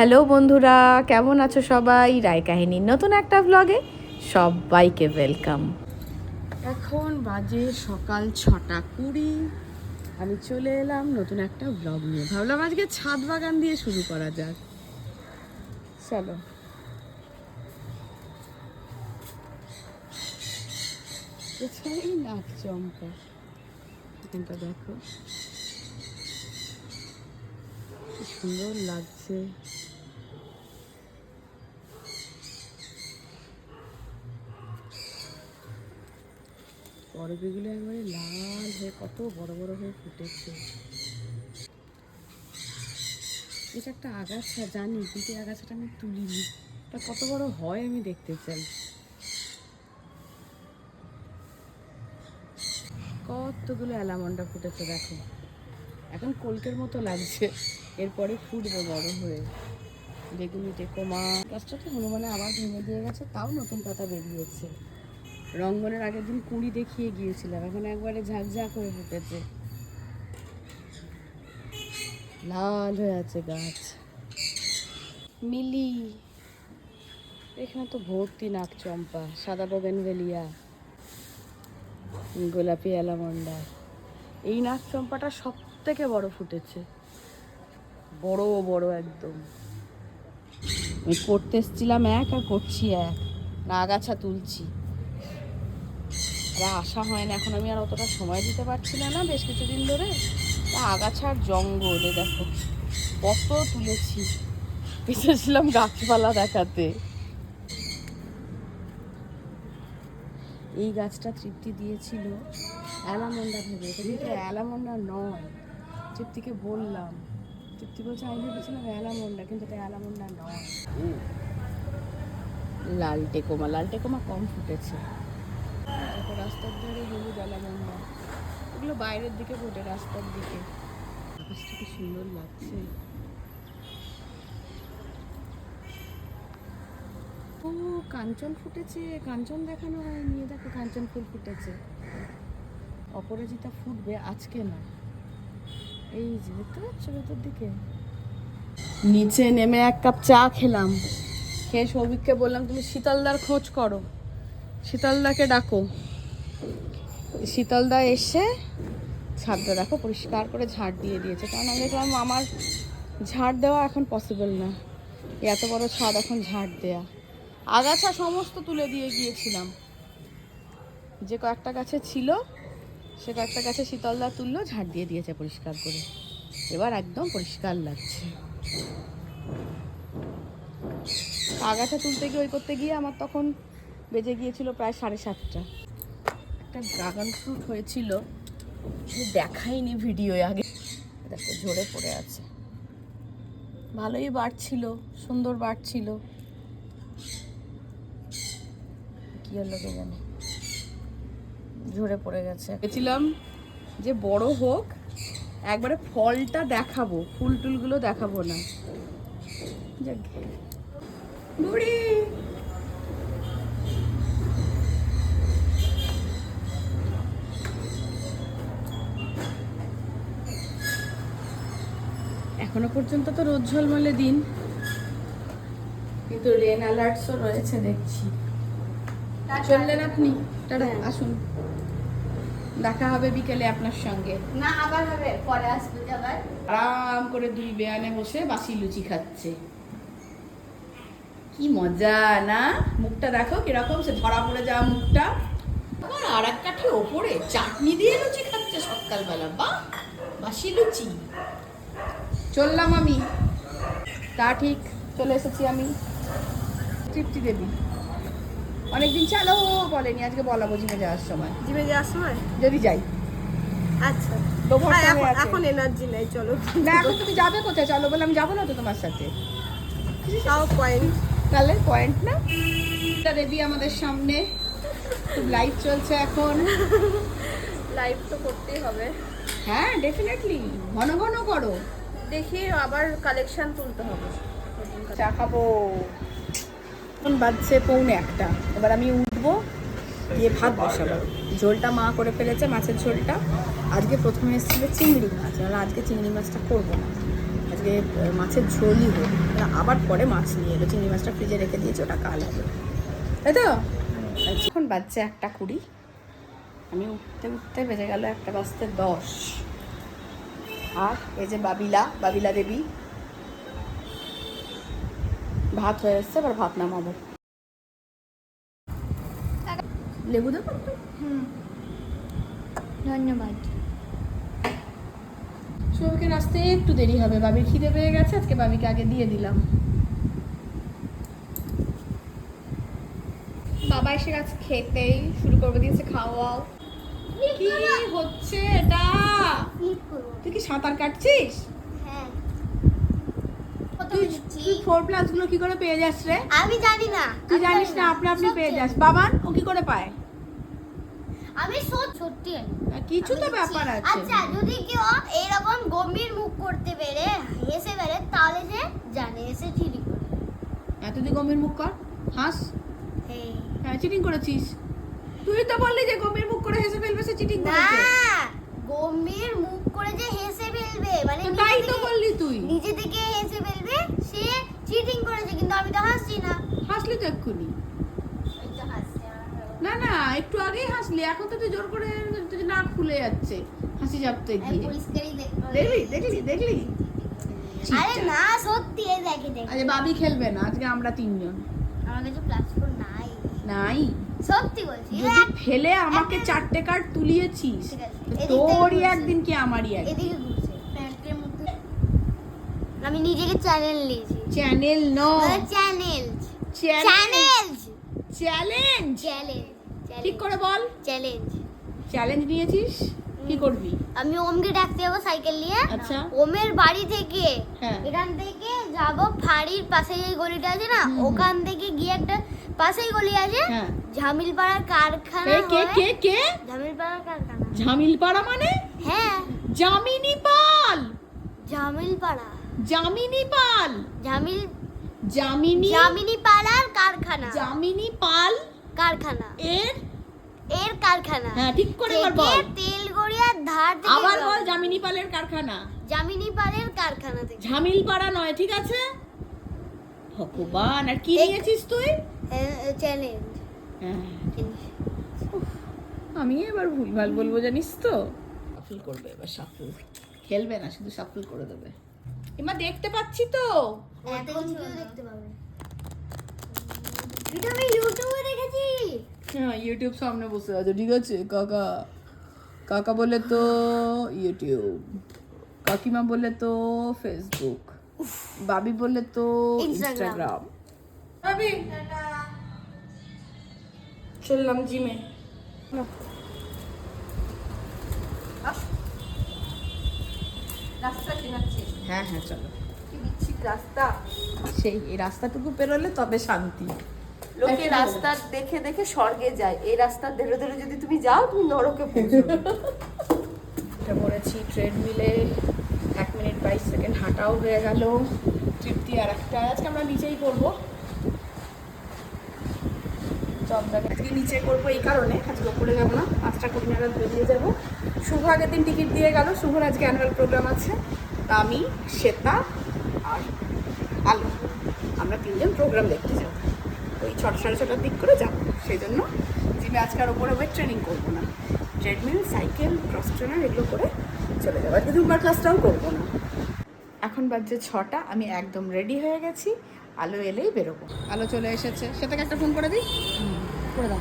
Hello বন্ধুরা, কেমন আছো সবাই? রায় কাহিনীর নতুন একটা ব্লগে সবাইকে ওয়েলকাম এখন বাজে সকাল ছটা কুড়ি। আমি চলে এলাম নতুন একটা ব্লগ নিয়ে। ভাবলাম আজকে ছাদ বাগান দিয়ে শুরু করা যাক। চলো। এখানটা দেখো। সুন্দর লাগছে। বরফিগুলো একবারে লাল হয়ে কত বড় বড় হয়ে ফুটেছে। এটা একটা আগাছা, জানি, কিন্তু আগাছাটা আমি তুলিনি। এটা কত বড় হয় আমি দেখতে চাই। কতগুলো অ্যালামন্ডা ফুটেছে দেখো। এখন কলকের মতো লাগছে, এরপরে ফুটবে বড় হয়ে। বেগুনি টেকোমা গাছটা তো হনুমানে আবার ভেঙে দিয়ে গেছে, তাও নতুন পাতা বেরিয়েছে। রঙ্গনের আগের দিন কুড়ি দেখিয়ে গিয়েছিলাম। এখন একবারে ঝাঁকঝাঁক হয়ে ফুটেছে। লাল হয়ে আছে গাছ। মিলি, এখানে তো ভর্তি নাক চম্পা সাদা বগেনভেলিয়া, গোলাপি অ্যালামন্ডা। এই নাক চম্পাটা সব থেকে বড় ফুটেছে। বড় বড় একদম। আমি করতে এসছিলাম এক আর করছি এক। না আগাছা তুলছি। আর আসা হয় না এখন আমি আর অতটা সময় দিতে পারছি না না বেশ কিছুদিন ধরে। তা আগাছার জঙ্গল দেখো কত তুলেছি। এসেছিলাম গাছপালা দেখাতে। এই গাছটা তৃপ্তি দিয়েছিল অ্যালামন্ডা ভেবে এটা কিন্তু অ্যালামন্ডা নয় তৃপ্তিকে বললাম। তৃপ্তি বলছে আমি ভেবেছিলাম অ্যালামন্ডা কিন্তু এটা অ্যালামন্ডা নয়। লাল টেকোমা লাল টেকোমা কম ফুটেছে। রাস্তার ধারে হলুদ অ্যালামন্ডা এগুলো বাইরের দিকে ফোটে রাস্তার দিকে। আকাশটা কি সুন্দর লাগছে। ও, কাঞ্চন ফুটেছে। কাঞ্চন দেখানো হয়নি। এ দেখো কাঞ্চন ফুল ফুটেছে। অপরাজিতা ফুটবে আজকে না। এই যে, দেখতে পাচ্ছ ভেতর দিকে? নিচে নেমে এক কাপ চা খেলাম। খেয়ে সৌভিককে বললাম, তুমি শীতলদার খোঁজ করো। শীতলদাকে ডাকো। শীতলদা এসে ছাদটা দেখো, পরিষ্কার করে ঝাড় দিয়ে দিয়েছে। কারণ আমি দেখলাম আমার ঝাড় দেওয়া এখন পসিবল না। এত বড় ছাদ এখন ঝাড় দেয়া। আগাছা সমস্ত তুলে দিয়ে গিয়েছিলাম। যে কয়েকটা গাছে ছিল, সে কয়েকটা গাছে শীতলদা তুললো, ঝাড় দিয়ে দিয়েছে পরিষ্কার করে। এবার একদম পরিষ্কার লাগছে। আগাছা তুলতে গিয়ে, ওই করতে গিয়ে আমার তখন বেজে গিয়েছিল প্রায় সাড়ে সাতটা। একটা ড্রাগন ফ্রুট হয়েছিল কিন্তু দেখাইনি ভিডিও আগে। দেখো, ঝরে পড়ে আছে। ভালোই বাড়ছিল সুন্দর বাড়ছিল কি হলো কে জানে। ঝরে পড়ে গেছে। ভেবেছিলাম যে বড় হোক, একবারে ফলটা দেখাবো, ফুল টুলগুলো দেখাবো না। যাক। বুড়ি! এখনও পর্যন্ত তো রোদ ঝলমলে দিন। কিন্তু রেন অ্যালার্টসও রয়েছে দেখছি। চললেন আপনি? টাটা, আসুন। দেখা হবে বিকেলে আপনার সঙ্গে। না আবার হবে। পরে আসবে আবার। আরাম করে দুই বেয়ানে বসে বাসি লুচি খাচ্ছে। কি মজা না? মুখটা দেখো কীরকম সে ধরা পড়ে যাওয়া মুখটা। আর এক কাঠি ওপরে চাটনি দিয়ে লুচি খাচ্ছে সকালবেলা। বা বাসি লুচি। চললাম আমি। তা ঠিক চলে এসেছি আমি। তৃপ্তি দেবী। অনেকদিন চালো বলেনি আজকে বলাবো জিমে যাওয়ার সময়। জিমে যাওয়ার সময়? যদি যাই। আচ্ছা। লোভর এখন এনার্জি নেই চলো। না এখন তুমি যাবে কোথায়? চলো বলে আমি যাব না তো তোমার সাথে। তাও পয়েন্ট তাহলে পয়েন্ট না? এটা দেবী আমাদের সামনে। লাইভ চলছে এখন। লাইভ তো করতেই হবে। হ্যাঁ ডেফিনেটলি ঘন ঘন করো। দেখি আবার কালেকশন তুলতে হবে। চা খাব। এখন বাজছে পৌনে একটা। এবার আমি উঠবো দিয়ে ভাত বসাবো। ঝোলটা মা করে ফেলেছে, মাছের ঝোলটা। আজকে প্রথমে এসেছিল চিংড়ি মাছ আর আজকে চিংড়ি মাছটা করব না। আজকে মাছের ঝোলই হোক। আবার পরে মাছ নিয়ে এলো। চিংড়ি মাছটা ফ্রিজে রেখে দিয়েছে, ওটা কাল হবে। তাই তো? এখন বাজছে একটা কুড়ি। আমি উঠতে উঠতে বেজে গেল একটা বাজতে দশ। আর এই যে বাবিলা বাবিলা দেবী। ভাত হয়ে এসছে এবার ভাত নামাবো। লেবু দেবো? ধন্যবাদ। সৌভিকের আসতে একটু দেরি হবে। বাবির খিদে পেয়ে গেছে আজকে বাবিকে আগে দিয়ে দিলাম। বাবা এসে গেছে খেতেই শুরু করবে দিয়েছে খাওয়াও। কি হচ্ছে এটা? তুই কি সাঁতার কাটছিস? হ্যাঁ তুই তুই ফোর প্লাসগুলো কি করে পেয়ে যাস রে? আমি জানি না। তুই জানিস না আপনি আপনি পেয়ে যাস। বাবান ও কি করে পায়? আমি সত্যি। কিছু তো ব্যাপার আছে। আচ্ছা যদি কেউ এরকম গম্ভীর মুখ করতে পেরে হেসে বেড়ে তাহলে সে জানে এসে চিড়ি করে। এত তুই গম্ভীর মুখ কর। হাস। এই। হ্যাঁ চিটিং করেছিস? তুই তো বললি যে গম্ভীর মুখ করে হেসে ফেলবে সে চিটিং না করেছে। গম্ভীর মুখ করে যে হেসে ফেলবে মানে তাই তো বললি তুই। নিজে থেকে হেসে ফেলবে সে চিটিং করেছে কিন্তু আমি তো হাসছি না। হাসলি তো এক্ষুনি। না। না একটু আগেই হাসলি এখন তো তুই জোর করে তুই নাক ফুলে যাচ্ছে। হাসি চাপতে আমি গিয়ে দেখলি দেখলি দেখলি? আরে না সত্যি এই দেখে দেখে। আজ বাবি খেলবে না আজকে আমরা তিনজন। আমার কাছে প্লাস্টিক নাই। নাই? সত্যি বলছি যদি ফেলে আমাকে চারটে কার্ড তুলিয়েছিস তোরই একদিন কি আমারই একদিন? আমি নিজেকে চ্যানেল নিয়েছি। চ্যানেল ন চ্যানেল চ্যালেঞ্জ চ্যালেঞ্জ চ্যালেঞ্জ ঠিক করে বল। চ্যালেঞ্জ চ্যালেঞ্জ নিয়েছিস? কি করবি? আমি ওমকে ডাকতে যাব সাইকেল নিয়ে। আচ্ছা। ওমের বাড়ি থেকে হ্যাঁ। এখান থেকে যাব ফাড়ির পাশে যে গলিটা আছে না। ওখান থেকে গিয়ে একটা পাশেই গলি আছে। হ্যাঁ। ঝামিলপাড়ার কারখানা কে কে কে? ঝামিলপাড়ার কারখানা। ঝামিলপাড়া মানে? হ্যাঁ। জামিনী পাল ঝামিলপাড়া। জামিনী পাল ঝামিল জামিনী জামিনী পাড়ার কারখানা। জামিনী পাল কারখানা। এর এর কারখানা। হ্যাঁ ঠিক করে এবার বল। তেল গড়িয়ার ধার থেকে আবার বল জামিনী পালের কারখানা। জামিনী পাড়ের কারখানা থেকে। ঝামিলপাড়া নয় ঠিক আছে? ভগবান আর কি নিয়েছিস তুই? চ্যালেঞ্জ হ্যাঁ। আমি এবার ভুলভাল বলব জানিস তো? সাফল করবে এবার সাফল। খেলবে না শুধু সাফল করে দেবে। এমা দেখতে পাচ্ছি তো। এখন কেউ দেখতে পাবে। এটা আমি ইউটিউবে দেখেছি। হ্যাঁ ইউটিউব সামনে বসে আছে ঠিক আছে? কাকা কাকা বলে তো ইউটিউব কাকিমা বলে তো ফেসবুক বাবি বলে তো ইনস্টাগ্রাম বাবি চললাম জিমে। রাস্তা চেনাচ্ছিস হ্যাঁ হ্যাঁ চলো। রাস্তা। সেই এই রাস্তাটুকু পেরোলে তবে শান্তি। লোকে রাস্তা দেখে দেখে স্বর্গে যায়। এই রাস্তা ধরে ধরে যদি তুমি যাও তুমি নরকে পৌঁছবে। এটা পড়েছি ট্রেডমিলে বাইশ সেকেন্ড হাঁটাও হয়ে গেল। তৃপ্তি আর একটা। আজকে আমরা নিচেই করব। চপটাকে আজকে নিচে করব এই কারণে। আজকে ওপরে যাব না। পাঁচটা কুড়ি নাগাদ বেরিয়ে যাব। শুভ আগের দিন টিকিট দিয়ে গেল। শুভর আজকে অ্যানুয়াল প্রোগ্রাম আছে। তা আমি, শ্বেতা আর আলো। আমরা তিনজন প্রোগ্রাম দেখতে যাব। ওই ছটা সাড়ে ছটার দিক করে যাব। সেই জন্য জিমে আজকে আর ওপরে ওয়েট ট্রেনিং করব না। ট্রেডমিল সাইকেল ক্রস ট্রেনার এগুলো করে চলে যাব। আজকে জুম্বার ক্লাসটাও করব না। এখন বাজছে ছটা আমি একদম রেডি হয়ে গেছি আলো এলেই বেরোবো। আলো চলে এসেছে। সেটাকে একটা ফোন করে দিই? করে দাও।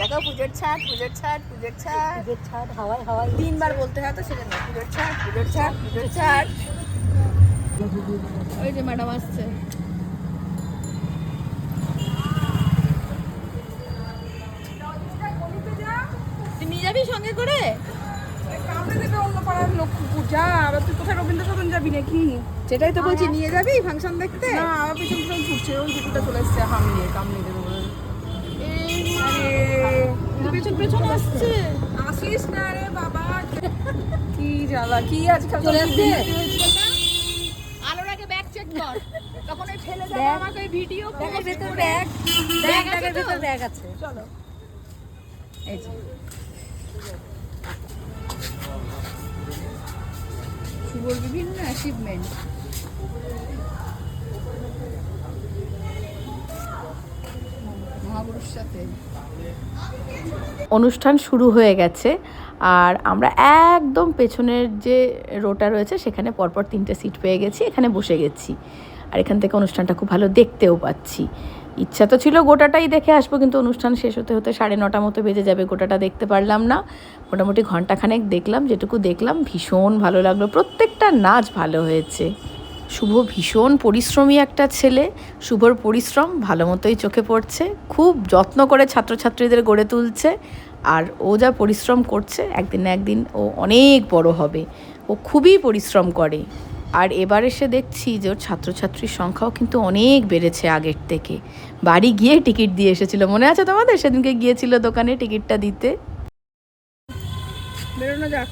দেখো পুজোর ছাট পুজোর ছাট পুজোর ছাট। পুজোর ছাদ হাওয়ায় হাওয়ায়। তিনবার বলতে হয় তো সেজন্য পুজোর পুজোর পুজোর ছাট। ওই যে ম্যাডাম আসছে। তুই নিয়ে যাবি সঙ্গে করে? অন্য পূজা আবার তুই কোথায় রবীন্দ্র সদন যাবি নাকি? সেটাই তো বলছি নিয়ে যাবি ফাংশন দেখতে? না আমার পিছন পিছন ছুটছে ওই কুকুরটা চলে এসছে হামলে কামড়ে দেবে বলে। পেছন পেছন আসছে। আসিস না রে বাবা। কি জ্বালা কি আজকাল চলে আসছে? আলোর আগে ব্যাগ চেক কর। তখন ওই ফেলে যাবে আমাকে ওই ভিডিও ব্যাগের ভেতর ব্যাগ ব্যাগের ভেতর ব্যাগ আছে। চলো। এই শুভর বিভিন্ন অ্যাচিভমেন্ট অনুষ্ঠান শুরু হয়ে গেছে আর আমরা একদম পেছনের যে রোটা রয়েছে সেখানে পরপর তিনটে সিট পেয়ে গেছি, এখানে বসে গেছি। আর এখান থেকে অনুষ্ঠানটা খুব ভালো দেখতেও পাচ্ছি। ইচ্ছা তো ছিল গোটাটাই দেখে আসব, কিন্তু অনুষ্ঠান শেষ হতে হতে সাড়ে নটা মতো বেজে যাবে, গোটাটা দেখতে পারলাম না। মোটামুটি ঘন্টাখানেক দেখলাম, যেটুকু দেখলাম, ভীষণ ভালো লাগল। প্রত্যেকটা নাচ ভালো হয়েছে। শুভ ভীষণ পরিশ্রমী একটা ছেলে, শুভর পরিশ্রম ভালো মতোই চোখে পড়ছে, খুব যত্ন করে ছাত্রছাত্রীদের গড়ে তুলছে, আর ও যা পরিশ্রম করছে, একদিন না একদিন ও অনেক বড় হবে। ও খুবই পরিশ্রম করে। আর এবার এসে দেখছি যে ওর ছাত্রছাত্রীর সংখ্যাও কিন্তু অনেক বেড়েছে আগের থেকে। বাড়ি গিয়ে টিকিট দিয়ে এসেছিল। মনে আছে তোমাদের? সেদিনকে গিয়েছিল দোকানে টিকিটটা দিতে। বেরোনো যাক।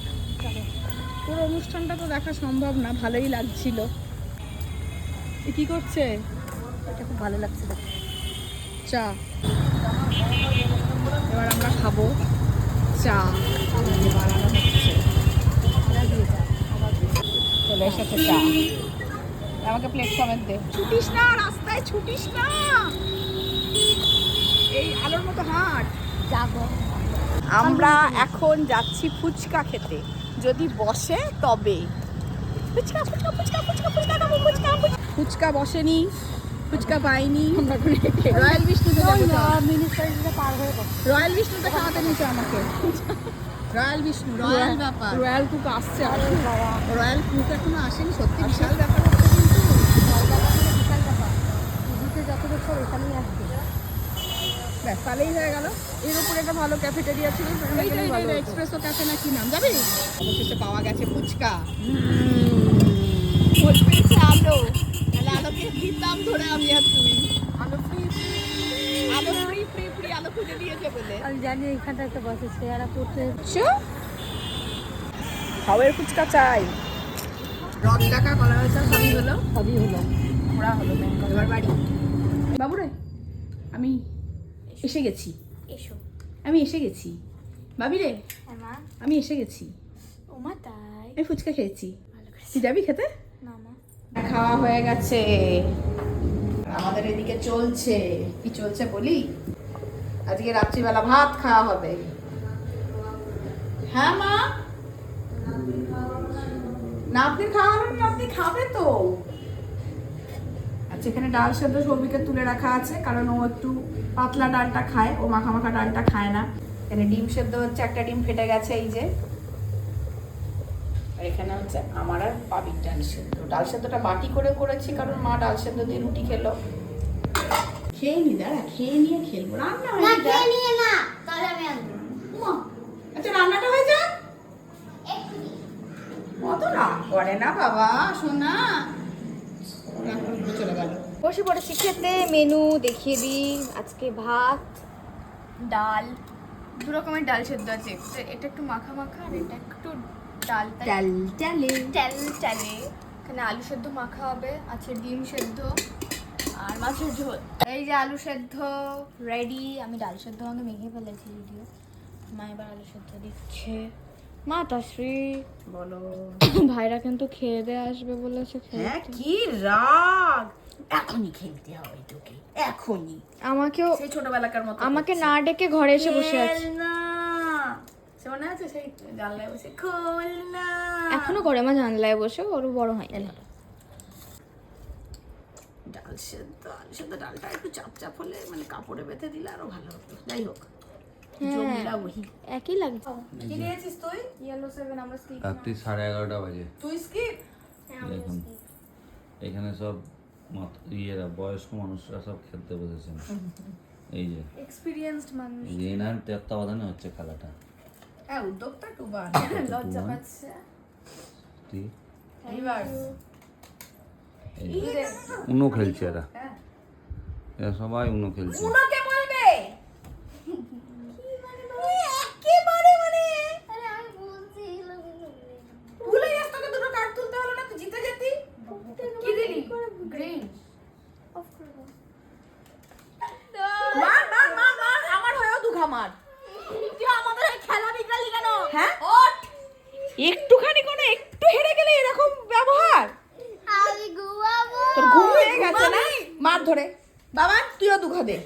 পুরো অনুষ্ঠানটা তো দেখা সম্ভব না, ভালোই লাগছিল। কি করছে? এটা খুব ভালো লাগছে চা। এবার আমরা খাব। চা। চলে এসেছে চা আমাকে প্লেট সমেত দে। ছুটিস না রাস্তায় ছুটিস না। এই আলোর মতো হাঁট। যাব। আমরা এখন যাচ্ছি ফুচকা খেতে। যদি বসে তবে। ফুচকা ফুচকা ফুচকা ফুচকা ফুচকা খাব ফুচকা ফুচকা। বসেনি ফুচকা পাইনি। রয়্যাল বিষ্ণুতে হয়ে রয়্যাল বিষ্ণুতে খাওয়াতে নিচে আমাকে। রয়্যাল বিষ্ণু রয়্যাল ব্যাপার। রয়্যাল কুক আসছে রয়্যাল কুক এখনও আসেনি সত্যি বিশাল ব্যাপার হচ্ছে কিন্তু। যত বছর এখানেই আসবে। ব্যাস তাহলেই হয়ে গেল। এর উপরে একটা ভালো ক্যাফেটেরিয়া ছিল এক্সপ্রেসো ক্যাফে না কি নাম? যাবি? অবশেষে পাওয়া গেছে ফুচকা। আলো আলোকে দিতাম ধরে আমি আর তুমি আমি জানি এখানটা একটা বসে চেয়ারা পড়তে খাওয়ের ফুচকা চাই। ডাকা কলা হয়েছে সবই হলো। সবই হলো। ঘোরা হলো এবার বাড়ি। বাবুরে আমি এসে গেছি। এসো। আমি এসে গেছি। বাবি রে হ্যাঁ মা। আমি এসে গেছি। ও মা তাই? আমি ফুচকা খেয়েছি। তুই যাবি খেতে? না মা। খাওয়া হয়ে গেছে। আমাদের এদিকে চলছে। কি চলছে বলি? আজকে রাত্রিবেলা ভাত খাওয়া হবে। হ্যাঁ মা? না আপনি খাওয়া হবে না আপনি খাবে তো। আচ্ছা এখানে ডাল সেদ্ধ সৌভিকে তুলে রাখা আছে, কারণ ও একটু পাতলা ডালটা খায়, ও মাখা মাখা ডালটা খায় না। এখানে ডিম সেদ্ধ হচ্ছে, একটা ডিম ফেটে গেছে, এই যে। আর এখানে হচ্ছে আমার আর বাবির ডাল সেদ্ধ। ডাল সেদ্ধটা বাটি করে করেছি, কারণ মা ডাল সেদ্ধ দিয়ে রুটি খেলো। খেয়ে নি দাঁড়া খেয়ে নিয়ে খেলব। রান্না না হয়ে খেয়ে নিয়ে না তাহলে আমি আনব আচ্ছা রান্নাটা হয়ে যাক? কত রাগ করে না বাবা শোনা চলে গেল। বসে পড়েছি খেতে মেনু দেখিয়ে দিই। আজকে ভাত ডাল। দু রকমের ডাল সেদ্ধ আছে এটা- এটা একটু মাখা মাখা আর এটা একটু ডাল ডাল ডালে তেল চালে এখানে আলু সেদ্ধ মাখা হবে আছে ডিম সেদ্ধ। আর মাছের ঝোল। এই যে আলু সেদ্ধ রেডি আমি ডাল সেদ্ধ আগে মেখে ফেলেছি যদিও মা এবার আলু সেদ্ধ দিচ্ছে। মা তাশ্রী। বলো। ভাইরা কিন্তু খেয়ে দিয়ে আসবে বলেছে হ্যাঁ কি রাগ। এখনই খেলতে হবে তোকে এখনই। আমাকেও সেই ছোটবেলাকার মতো আমাকে না ডেকে ঘরে এসে বসে আছে। না মনে আছে সেই জানলায় বসে খোল না এখনও করে মা জানলায় বসে ওর বড় হয় ডাল সেদ্ধ আলু সেদ্ধ ডালটা একটু চাপ চাপ হলে মানে কাপড়ে বেঁধে দিলে আরও ভালো হতো। যাই হোক একই লাগছে। কি নিয়েছিস তুই? ইয়েলো সেভেন আমরা স্কিপ রাত্রি সাড়ে এগারোটা বাজে। তুই স্কিপ দেখুন এখানে সব মাত- ইয়েরা বয়স্ক মানুষরা সব খেলতে বসেছেন এই যে। এক্সপিরিয়েন্সড মানুষ। এনার তত্ত্বাবধানে হচ্ছে খেলাটা। হ্যাঁ উদ্যোগটা টুবান। লজ্জা পাচ্ছে। ঠিক। উনো খেলছে এরা। এরা সবাই উনো খেলছে উনোকে বলবে একেবারে মানে আরে আমি বলছিলাম ভুলে যাস তোকে দুটো কার্ড তুলতে হলো না তুই জিতে যেতি কি দিলি গ্রিন মার মার মার মার আমার হয়েও দু ঘামার তুই আমাদের হয়ে খেলা বিগড়ালি কেন হ্যাঁ একটুখানি কোনো একটু হেরে গেলে এরকম ধরে বাবা তুইও দুঘা দে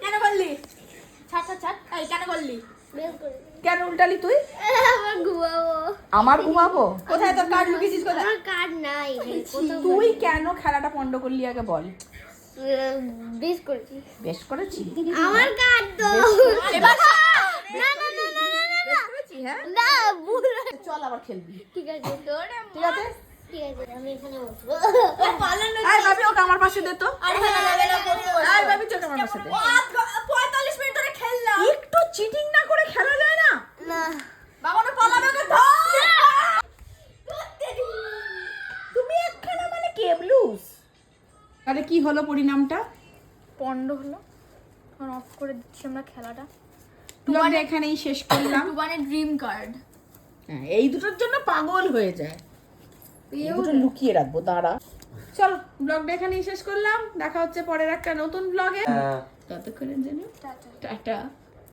কেন করলি ছাড় ছাড় ছাড় এই কেন করলি কেন উল্টালি তুই আমার ঘুমাবো কোথায় তোর কার্ড লুকিয়েছিস কোথায় কার্ড নাই তুই কেন খেলাটা পন্ড করলি আগে বল বেশ করেছি বেশ করেছি আমার কার্ড তো এবার না না না না না না না হ্যাঁ না চল আবার খেলবি ঠিক আছে তোর ঠিক আছে ঠিক আছে আমি এখানে বসবো পালানো আয় ভাবি ওকে আমার পাশে দে তো পঁয়তাল্লিশ মিনিট ধরে খেললাম একটু চিটিং না করে খেলা যায় না না বাবা না পালাবে ওকে ধর তুমি একখানা মানে কেবলুস তাহলে কি হলো পরিণামটা? পন্ড হলো। এখন অফ করে দিচ্ছি আমরা খেলাটা। তোমার এখানেই শেষ করলাম। তোমার ড্রিম কার্ড হ্যাঁ, এই দুটোর জন্য পাগল হয়ে যায়। এই দুটো লুকিয়ে রাখব দাঁড়া। চলো ব্লগটা এখানেই শেষ করলাম। দেখা হচ্ছে পরের একটা নতুন ব্লগে ততক্ষণের জন্য টাটা।